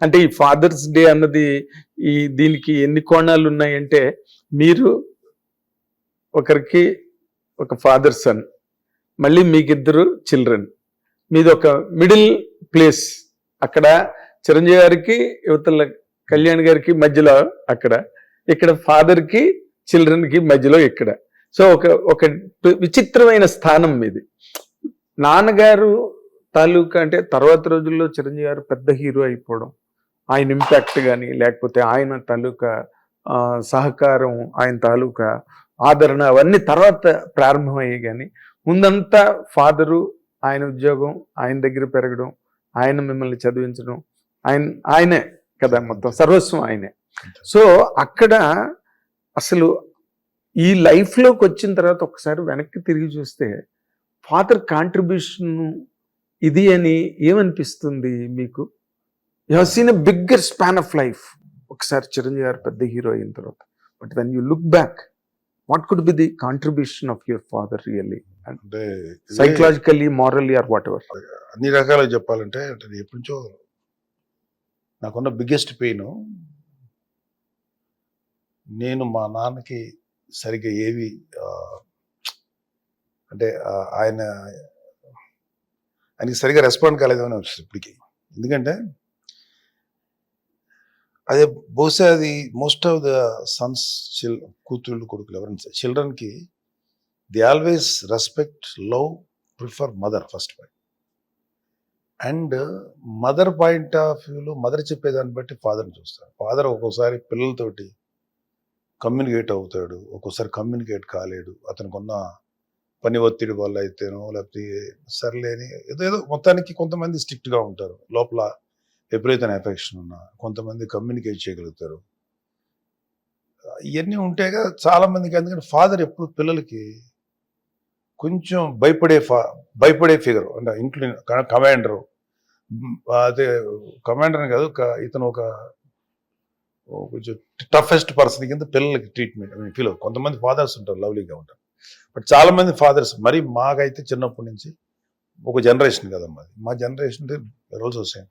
అంటే ఈ fathers day అన్నది ఈ దీనికి ఎన్ని కోణాలు ఉన్నాయంటే మీరు ఒకరికి ఒక ఫాదర్ సన్ మళ్ళీ మీకిద్దరు చిల్డ్రన్. మీది ఒక మిడిల్ ప్లేస్ అక్కడ చిరంజీవి గారికి యువతల కళ్యాణ్ గారికి మధ్యలో అక్కడ. ఇక్కడ ఫాదర్కి చిల్డ్రన్కి మధ్యలో ఇక్కడ. సో ఒక ఒక విచిత్రమైన స్థానం మీది. నాన్నగారు తాలూకా అంటే తర్వాత రోజుల్లో చిరంజీవి గారు పెద్ద హీరో అయిపోవడం ఆయన ఇంపాక్ట్ కానీ లేకపోతే ఆయన తాలూకా సహకారం ఆయన తాలూకా ఆదరణ అవన్నీ తర్వాత ప్రారంభమయ్యాయి కానీ ముందంతా ఫాదరు ఆయన ఉద్యోగం ఆయన దగ్గర పెరగడం ఆయన మిమ్మల్ని చదివించడం ఆయన ఆయనే కదా మొత్తం సర్వస్వం ఆయనే. సో అక్కడ అసలు ఈ లైఫ్లోకి వచ్చిన తర్వాత ఒకసారి వెనక్కి తిరిగి చూస్తే ఫాదర్ కాంట్రిబ్యూషన్ ఇది అని ఏమనిపిస్తుంది మీకు? You seen a bigger span of life ఒకసారి చిరంజీవి గారు పెద్ద హీరో అయిన తర్వాత. But when you look back what could be the contribution of your father really అంటే psychologically morally or whatever అన్ని రకాలుగా చెప్పాలంటే అంటే ఎప్పటి నుంచో నాకున్న బిగ్గెస్ట్ పెయిన్ నేను మా నాన్నకి సరిగ్గా ఏవి అంటే ఆయన ఆయనకి సరిగ్గా రెస్పాండ్ కాలేదేమని అనిపిస్తుంది ఇప్పటికి. ఎందుకంటే అదే బహుశా అది మోస్ట్ ఆఫ్ ద సన్స్ చిల్ కూతుళ్ళు కొడుకులు ఎవరైనా చిల్డ్రన్కి the always respect love prefer mother first point and mother point of వ్యూలో మదర్ చెప్పేదాన్ని బట్టి ఫాదర్ని చూస్తారు. ఫాదర్ ఒక్కోసారి పిల్లలతోటి కమ్యూనికేట్ అవుతాడు ఒక్కోసారి కమ్యూనికేట్ కాలేడు అతనికి ఉన్న పని ఒత్తిడి వల్ల అయితేనో లేకపోతే సర్లేని ఏదో ఏదో మొత్తానికి కొంతమంది స్ట్రిక్ట్గా ఉంటారు. లోపల విపరీతమైన ఎఫెక్షన్ ఉన్నా కొంతమంది కమ్యూనికేట్ చేయగలుగుతారు. ఇవన్నీ ఉంటేగా చాలామందికి ఎందుకంటే ఫాదర్ ఎప్పుడు పిల్లలకి కొంచెం భయపడే ఫా భయపడే ఫిగర్ అంటే ఇంట్లో కమాండరు అదే కమాండర్ కాదు ఇతను ఒక కొంచెం టఫెస్ట్ పర్సన్ కింద పిల్లలకి ట్రీట్మెంట్ ఫీల్ కొంతమంది ఫాదర్స్ ఉంటారు లవ్లీగా ఉంటారు. బట్ చాలామంది ఫాదర్స్ మరి మాకైతే చిన్నప్పటి నుంచి ఒక జనరేషన్ కదమ్మా మా జనరేషన్ రోల్స్ వస్తాయి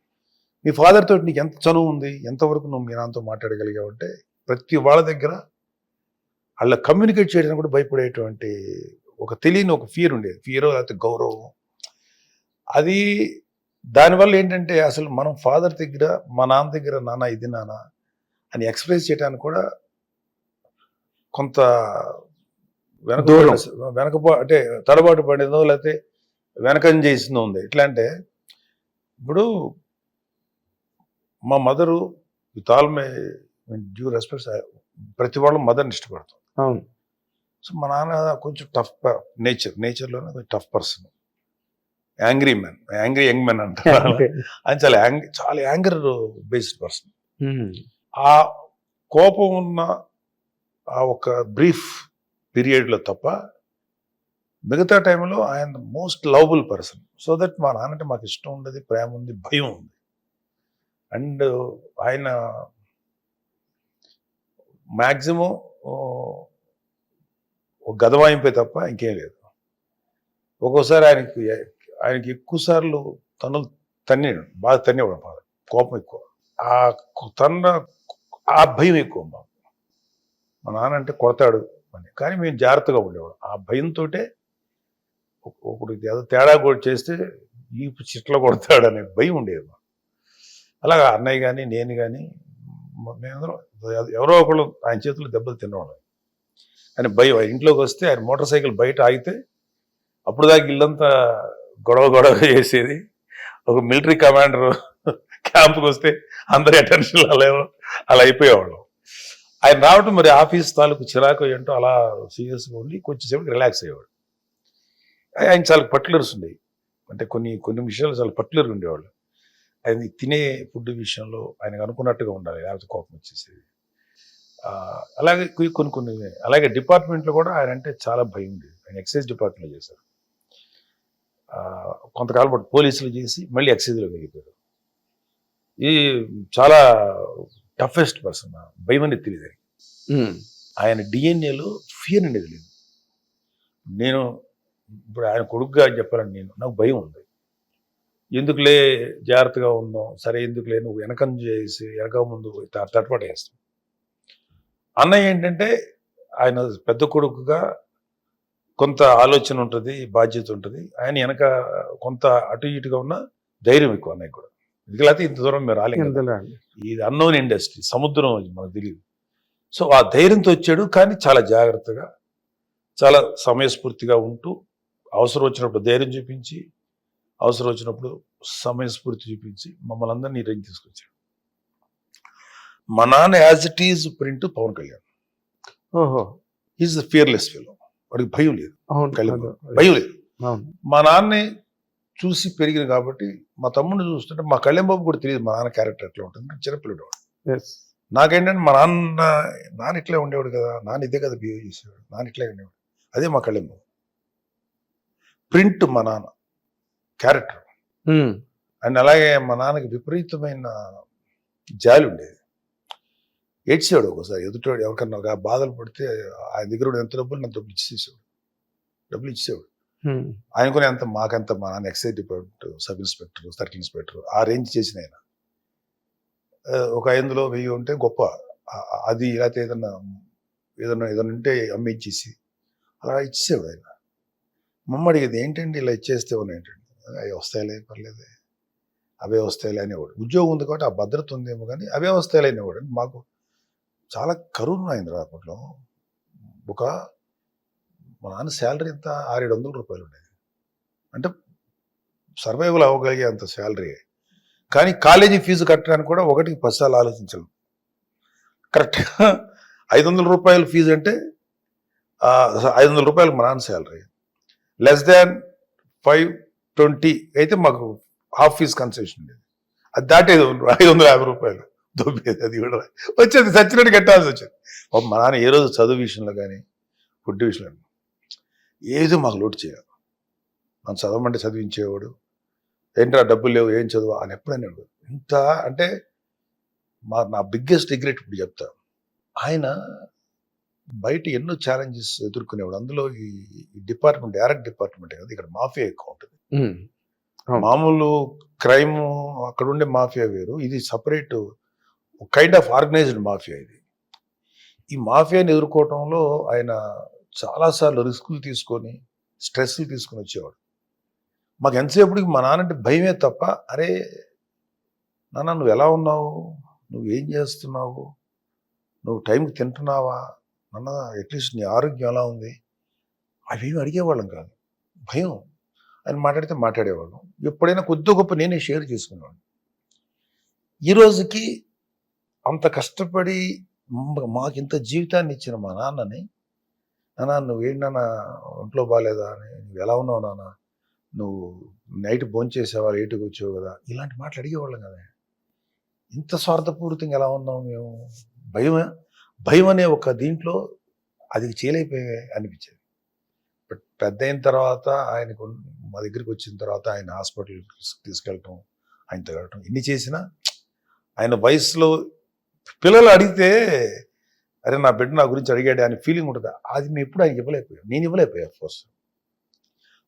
మీ ఫాదర్ తోటి నీకు ఎంత చనువు ఉంది ఎంతవరకు నువ్వు మీ నాన్నతో మాట్లాడగలిగావు అంటే ప్రతి వాళ్ళ దగ్గర వాళ్ళ కమ్యూనికేట్ చేయడానికి కూడా భయపడేటువంటి ఒక తెలియని ఒక ఫియర్ ఉండేది. ఫియర్ లేకపోతే గౌరవం. అది దానివల్ల ఏంటంటే అసలు మనం ఫాదర్ దగ్గర మా నాన్న దగ్గర నాన్న ఇది నాన్న అని ఎక్స్ప్రెస్ చేయడానికి కూడా కొంత వెనక. వెనక అంటే తడబాటు పడిందో లేకపోతే వెనకం చేసిందో ఉంది. ఎట్లా అంటే ఇప్పుడు మా mother with all my due respects ప్రతి వాళ్ళు మదర్ని ఇష్టపడతాం. అవును. సో మా నాన్న కొంచెం టఫ్ నేచర్ నేచర్లోనే కొంచెం tough person angry man angry young man అంటారు. ఆయన చాలా యాంగ్ చాలా యాంగర్ బేస్డ్ పర్సన్. ఆ కోపం ఉన్న ఆ ఒక బ్రీఫ్ పీరియడ్లో తప్ప మిగతా టైంలో ఆయన most lovable person so that మా నాన్నంటే మాకు ఇష్టం ఉండదు ప్రేమ ఉంది భయం ఉంది. అండ్ ఆయన మ్యాక్సిమం ఒక గదవాయింపే తప్ప ఇంకేం లేదు. ఒక్కోసారి ఆయనకి ఆయనకి ఎక్కువ సార్లు తను తన్ని బాగా తన్నేవాడు బాగా కోపం ఎక్కువ. ఆ తన్న ఆ భయం ఎక్కువ మాకు. మా నాన్న అంటే కొడతాడు అని. కానీ మేము జాగ్రత్తగా ఉండేవాడు ఆ భయంతో ఇప్పుడు ఏదో తేడా కూడా చేస్తే ఈ చిట్ల కొడతాడు అనే భయం ఉండేది మాకు. అలాగా అన్నయ్య కానీ నేను కానీ మేమందరం ఎవరో ఒకళ్ళు ఆయన చేతుల్లో దెబ్బలు తినేవాళ్ళం. ఆయన భయం ఆయన ఇంట్లోకి వస్తే ఆయన మోటార్ సైకిల్ బయట ఆగితే అప్పుడు దాకా ఇల్లంతా గొడవ గొడవ చేసేది. ఒక మిలిటరీ కమాండర్ క్యాంప్కి వస్తే అందరి అటెన్షన్ అలా అలా అయిపోయేవాళ్ళం. ఆయన రావటం మరి ఆఫీస్ తాలూకు చిరాకు ఏంటో అలా సీరియస్గా ఉండి కొంచెంసేపు రిలాక్స్ అయ్యేవాడు ఆయన చాలా పట్లర్స్ ఉండేవి. అంటే కొన్ని కొన్ని విషయాలు చాలా పట్లర్ ఉండేవాళ్ళు. ఆయన తినే ఫుడ్ విషయంలో ఆయనకు అనుకున్నట్టుగా ఉండాలి. లేకపోతే కోపం వచ్చేసేది. అలాగే కొన్ని కొన్ని కొన్ని అలాగే డిపార్ట్మెంట్లో కూడా ఆయన అంటే చాలా భయం ఉండేది. ఆయన ఎక్సైజ్ డిపార్ట్మెంట్లో చేశారు. కొంతకాలం పాటు పోలీసులు చేసి మళ్ళీ ఎక్సైజ్లోకి వెళ్ళిపోయారు ఈ చాలా టఫెస్ట్ పర్సన్ భయం అనేది తెలియదు. ఆయన డిఎన్ఏలో ఫియర్ అనేది లేదు. నేను ఇప్పుడు ఆయన కొడుకుగా చెప్పాలని నేను నాకు భయం ఉంది. ఎందుకులే జాగ్రత్తగా ఉందాం సరే ఎందుకులే? నువ్వు వెనక చేసి వెనక ముందు త- తటపట వేస్తాం అన్నయ్య ఏంటంటే ఆయన పెద్ద కొడుకుగా కొంత ఆలోచన ఉంటుంది బాధ్యత ఉంటుంది. ఆయన వెనక కొంత అటు ఇటుగా ఉన్న ధైర్యం ఎక్కువ అన్నయ్య కూడా. ఎందుకంటే ఇంత దూరం మీరు రాలేదు ఇది అన్నోన్ ఇండస్ట్రీ సముద్రం అది మనకు తెలియదు సో ఆ ధైర్యంతో వచ్చాడు కానీ చాలా జాగ్రత్తగా చాలా సమయస్ఫూర్తిగా ఉంటూ అవసరం వచ్చినప్పుడు ధైర్యం చూపించి అవసరం వచ్చినప్పుడు సమయస్ఫూర్తి చూపించి మమ్మల్ని అందరినీ రేంజ్ తీసుకొచ్చాడు మా నాన్న as it is print Pavan Kalyan. ఓహో. ఈజ్ ఫియర్లెస్ ఫీల్ వాడికి భయం లేదు. అవును. భయం లేదు. మా నాన్నే చూసి పెరిగింది కాబట్టి మా తమ్ముడిని చూస్తుంటే మా కళ్యాణ్ బాబు కూడా తెలియదు మా నాన్న క్యారెక్టర్ ఎట్లా ఉంటుంది. చిన్నపిల్లడు వాడు. నాకేంటంటే మా నాన్న నాన్న ఇట్లే ఉండేవాడు కదా. నాన్న ఇదే కదా బిహేవ్ చేసేవాడు. నాన్న ఇట్లే ఉండేవాడు. అదే మా కళ్యాణ్ బాబు ప్రింట్ మా నాన్న. క్యారెక్టర్. అండ్ అలాగే మా నాన్నకి విపరీతమైన జాలి ఉండేది. ఏడ్చేవాడు ఒకసారి ఎదుటివాడు ఎవరికన్నా ఒక బాధలు పడితే ఆయన దగ్గర ఎంత డబ్బులు నాకు డబ్బులు ఇచ్చేసేవాడు. డబ్బులు ఇచ్చేవాడు. ఉమ్. ఆయనకునే అంత మాకంత మా నాన్న excise department sub inspector circle inspector ఆ రేంజ్ చేసిన ఆయన. ఒక ఐదులో వెయ్యి ఉంటే గొప్ప. అది లేకపోతే ఏదన్నా ఏదన్నా ఏదన్నా ఉంటే అమ్మిచ్చేసి అలా ఇచ్చేవాడు ఆయన. మమ్మ అడిగేది ఏంటండి ఇలా ఇచ్చేస్తే? ఏంటండి అవి వస్తాయిలే పర్లేదు. అవే వస్తాయిలే అనేవాడు. ఉద్యోగం ఉంది కాబట్టి ఆ భద్రత ఉందేమో కానీ అవే వస్తాయిలే అనేవాడు. మాకు చాలా కరువు అయింది రా అప్పట్లో. ఒక మా నాన్న శాలరీ ఎంత? ఆరేడు వందల రూపాయలు ఉండేది. అంటే సర్వైవల్ అవ్వగలిగే అంత శాలరీ. కానీ కాలేజీ ఫీజు కట్టడానికి కూడా ఒకటికి పదిసార్లు ఆలోచించాలి. కరెక్ట్గా ఐదు వందల రూపాయల ఫీజు అంటే ఐదు వందల రూపాయలు మా నాన్న salary. Less than five twenty అయితే మాకు హాఫ్ ఫీజు కన్సెషన్ ఉండేది అది దాటేది ఐదు వందల యాభై రూపాయలు. దొబ్బేది అది కూడా. వచ్చేది సచ్చినట్టు కట్టాల్సి వచ్చేది. మా నాన్న ఏ రోజు చదువు విషయంలో కానీ ఫుడ్ విషయంలో ఏదో మాకు లోటు చేయాలి మనం చదవమంటే చదివించేవాడు. ఏంట్రా డబ్బులు లేవు ఏం చదువు అని ఎప్పుడైనా ఇంత అంటే మా నా బిగ్గెస్ట్ రిగ్రెట్ ఇప్పుడు చెప్తా. ఆయన బయట ఎన్నో ఛాలెంజెస్ ఎదుర్కొనేవాడు. అందులో ఈ డిపార్ట్మెంట్ డైరెక్ట్ డిపార్ట్మెంట్ కదా ఇక్కడ మాఫియా ఎక్కువ ఉంటుంది మామూలు క్రైమ్ అక్కడ ఉండే మాఫియా వేరు. ఇది separate kind of organised mafia ఇది. ఈ మాఫియాని ఎదుర్కోవటంలో ఆయన చాలాసార్లు రిస్కులు తీసుకొని స్ట్రెస్లు తీసుకొని వచ్చేవాడు. మాకు ఎంతసేపటికి మా నాన్నంటే భయమే తప్ప అరే నాన్న నువ్వు ఎలా ఉన్నావు? నువ్వు ఏం చేస్తున్నావు? నువ్వు టైంకి తింటున్నావా? నాన్న అట్లీస్ట్ నీ ఆరోగ్యం ఎలా ఉంది? అవేమి అడిగేవాళ్ళం కాదు. భయం. ఆయన మాట్లాడితే మాట్లాడేవాళ్ళం ఎప్పుడైనా కొద్ది గొప్ప నేనే షేర్ చేసుకునేవాడిని ఈ రోజుకి అంత కష్టపడి మాకు ఇంత జీవితాన్ని ఇచ్చిన మా నాన్నని నాన్న నువ్వు నాన్న ఒంట్లో బాగాలేదా అని నువ్వు ఎలా ఉన్నావు నాన్న? నువ్వు నైట్ భోంచేసేవా? లేటుగా వచ్చావు కదా? ఇలాంటి మాటలు అడిగేవాళ్ళం కదా. ఇంత స్వార్థపూరితంగా ఎలా ఉన్నావు మేము? భయం భయం అనే ఒక దీంట్లో అది చేయలేకపోయే అనిపించేది. బట్ పెద్ద అయిన తర్వాత ఆయనకు మా దగ్గరికి వచ్చిన తర్వాత ఆయన హాస్పిటల్ తీసుకెళ్ళటం ఆయన తిరగటం ఇన్ని చేసినా ఆయన వయసులో పిల్లలు అడిగితే అరే నా బిడ్డ నా గురించి అడిగాడు అని ఫీలింగ్ ఉంటుంది. అది మేము ఎప్పుడు ఆయనకి ఇవ్వలేకపోయాం. నేను ఇవ్వలేకపోయా ఫోర్స్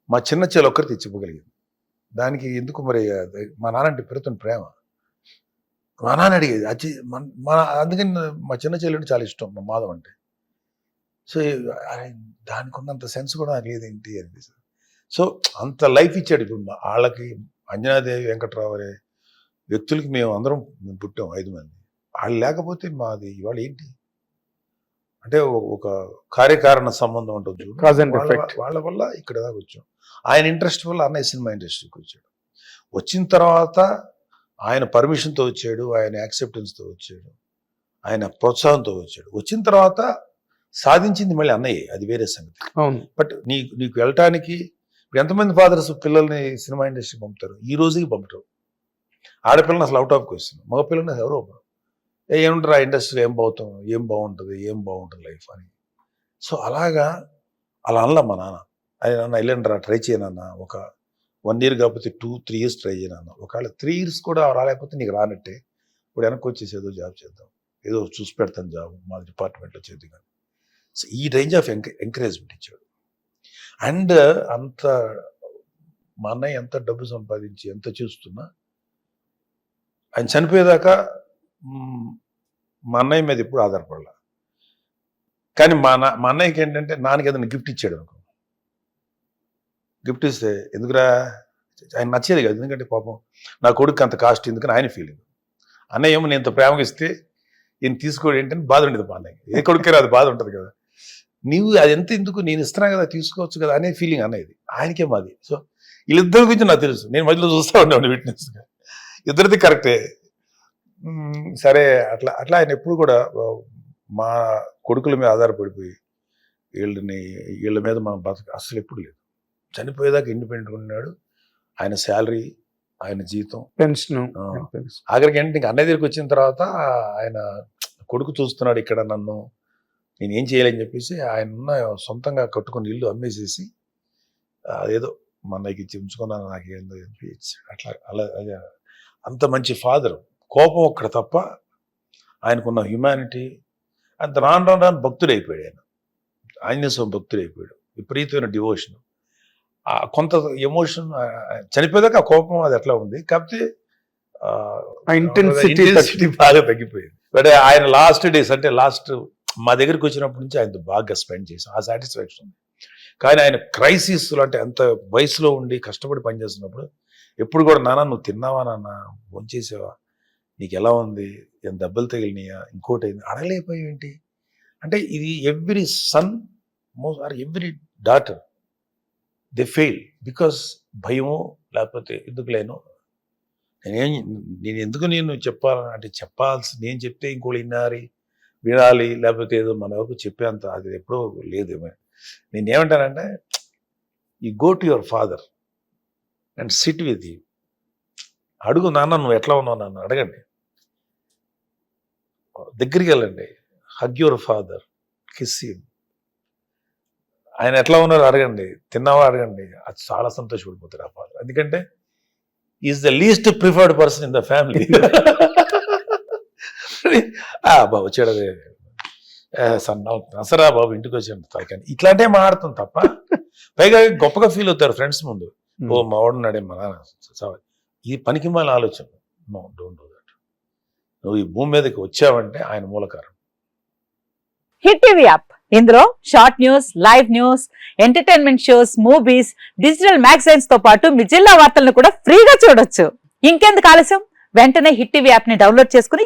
మా చిన్న చెల్లి ఒక్కరు తెచ్చి దానికి ఎందుకు మరి మా నాన్న అంటే పెరుగుతున్న ప్రేమ. మా నాన్న అడిగేది అచ్చి మన- మా అందుకని మా చిన్న చెల్లి అంటే చాలా ఇష్టం మా మాధవ్ అంటే. సో దానికి ఉన్నంత సెన్స్ కూడా నాకు లేదేంటి? అనిపిస్తుంది సో అంత లైఫ్ ఇచ్చాడు ఇప్పుడు మా వాళ్ళకి అంజనాదేవి వెంకట్రావు అనే వ్యక్తులకి మేము అందరం మేము పుట్టాం ఐదు మంది. వాళ్ళు లేకపోతే మాది ఇవాళ ఏంటి? అంటే ఒక- కార్యకారణ సంబంధం ఉంటుంది వాళ్ళ వల్ల ఇక్కడ దాకా వచ్చాం. ఆయన ఇంట్రెస్ట్ వల్ల అన్నయ్య సినిమా ఇండస్ట్రీకి వచ్చాడు. వచ్చిన తర్వాత ఆయన పర్మిషన్తో వచ్చాడు ఆయన యాక్సెప్టెన్స్తో వచ్చాడు ఆయన ప్రోత్సాహంతో వచ్చాడు. వచ్చిన తర్వాత సాధించింది మళ్ళీ అన్నయ్య అది వేరే సంగతి. బట్ నీ నీకు వెళ్ళటానికి ఎంతమంది ఫాదర్స్ పిల్లల్ని సినిమా ఇండస్ట్రీ పంపుతారు? ఈ రోజుకి పంపటం ఆడపిల్లని అసలు అవుట్ ఆఫ్ క్వశ్చన్ మగ ఎవరు ఎవరో ఏముంటారు ఆ ఇండస్ట్రీలో ఏం పోతాం ఏం బాగుంటుంది ఏం బాగుంటుంది లైఫ్ అని. సో అలాగా అలా అనలా మా నాన్న. అది నాన్న వెళ్ళండి ట్రై చేయనన్న ఒక వన్ ఇయర్ కాకపోతే టూ త్రీ ఇయర్స్ ట్రై చేయనన్న ఒకవేళ త్రీ ఇయర్స్ కూడా రాలేకపోతే నీకు రానట్టే. ఇప్పుడు వెనక్కి వచ్చేసి ఏదో జాబ్ చేద్దాం. ఏదో చూసి పెడతాను జాబ్ మా డిపార్ట్మెంట్లో చేద్దాం. సో ఈ రేంజ్ ఆఫ్ ఎంకరేజ్మెంట్ ఇచ్చాడు. అండ్ అంత మా అన్నయ్య ఎంత డబ్బు సంపాదించి ఎంత చూస్తున్నా ఆయన చనిపోయేదాకా మా అన్నయ్య మీద ఎప్పుడు ఆధారపడాల. కానీ మా నా మా అన్నయ్యకి ఏంటంటే నాన్నకి ఏదైనా గిఫ్ట్ ఇచ్చాడు అనుకో. గిఫ్ట్ ఇస్తే ఎందుకురా? ఆయన నచ్చేది కాదు. ఎందుకంటే పాపం నా కొడుకు అంత కాస్ట్ ఎందుకని ఆయన ఫీలింగ్ అన్నయ్య ఏమో నేను ఇంత ప్రేమగా ఇస్తే ఈయన తీసుకోడు ఏంటంటే బాధ ఉండేది మా అన్నయ్య ఏ కొడుకే రాదు బాధ ఉంటుంది కదా. నీవు అది ఎంత ఎందుకు నేను ఇస్తున్నా కదా తీసుకోవచ్చు కదా అనే ఫీలింగ్ అన్నది ఆయనకే మాది. సో వీళ్ళిద్దరి గురించి నాకు తెలుసు. నేను మధ్యలో చూస్తూ ఉండేవాడిని విట్నెస్గా ఇద్దరిది కరెక్టే సరే అట్లా అట్లా ఆయన ఎప్పుడు కూడా మా కొడుకుల మీద ఆధారపడిపోయి వీళ్ళని వీళ్ళ మీద మనం బతక అసలు ఎప్పుడు లేదు. చనిపోయేదాకా ఇండిపెండెంట్ ఉన్నాడు. ఆయన శాలరీ ఆయన జీతం. పెన్షన్. ఆఖరికి ఏంటంటే ఇంక అన్నయ్య దగ్గరికి వచ్చిన తర్వాత ఆయన కొడుకు చూస్తున్నాడు ఇక్కడ నన్ను. నేను ఏం చేయాలని చెప్పేసి ఆయన ఉన్న సొంతంగా కట్టుకుని ఇల్లు అమ్మేసేసి అదేదో మా అన్నయ్యకి ఇచ్చి ఉంచుకున్నాను నాకు ఏందో చెప్పి. అట్లా అలా అంత మంచి ఫాదర్. కోపం ఒక్కడ తప్ప ఆయనకున్న హ్యుమానిటీ అంత రాను రాను రాను భక్తుడు అయిపోయాడు ఆయన. ఆంజనేయ స్వామి భక్తుడు అయిపోయాడు విపరీతమైన డివోషన్. కొంత ఎమోషన్ చనిపోయేదాకా ఆ కోపం అది ఎట్లా ఉంది. కాకపోతే intensity బాగా తగ్గిపోయింది. బట్ ఆయన లాస్ట్ డేస్ అంటే లాస్ట్ మా దగ్గరికి వచ్చినప్పటి నుంచి ఆయన బాగా స్పెండ్ చేసాం ఆ సాటిస్ఫాక్షన్ ఉంది. కానీ ఆయన క్రైసిస్ అంటే అంత వయసులో ఉండి కష్టపడి పనిచేస్తున్నప్పుడు ఎప్పుడు కూడా నాన్న నువ్వు తిన్నావా నాన్న? భోంచేసావా? నీకు ఎలా ఉంది? ఏం దెబ్బలు తగిలినాయా? ఇంకోటి అయింది అడగలేకపోయావు ఏంటి? అంటే ఇది every son most or every daughter they fail because భయమో లేకపోతే ఎందుకు లేను నేనేం నేను ఎందుకు నేను చెప్పాలని అంటే చెప్పాల్సి నేను చెప్తే ఇంకోళ్ళు వినాలి వినాలి లేకపోతే ఏదో మన వరకు చెప్పేంత అది ఎప్పుడో లేదు నేను ఏమంటానంటే ఈ go to your father and sit with you అడుగు నాన్న నువ్వు ఎట్లా ఉన్నావు నాన్న? అడగండి. దగ్గరికి వెళ్ళండి. హగ్ యువర్ ఫాదర్ కిస్ ఆయన ఎట్లా ఉన్నారో? అడగండి. తిన్నావా? అడగండి. అది చాలా సంతోషపడిపోతారు ఆ ఫాదర్ ఎందుకంటే is the least preferred person in the family బాబు వచ్చాడు అదే. సన్న అసరా బాబు ఇంటికి వచ్చాడు తాకాని ఇట్లాంటివి మాట్లాడుతాం తప్ప? పైగా గొప్పగా ఫీల్ అవుతారు ఫ్రెండ్స్ ముందు. ఓ మా వాడున్నాడే మా నాన్న. చావ. ఇది పనికి మాల ఆలోచన. నో డోంట్ డూ దట్ నువ్వు ఈ భూమి మీదకి వచ్చావంటే ఆయన మూలకారం హిట్ టీవీ యాప్. ఇందులో short news live news entertainment shows movies digital మ్యాగజైన్స్తో పాటు మీ జిల్లా వార్తలను కూడా ఫ్రీగా చూడొచ్చు. ఇంకెందుకు ఆలస్యం? వెంటనే హిట్ టీవీ యాప్ని డౌన్లోడ్ చేసుకుని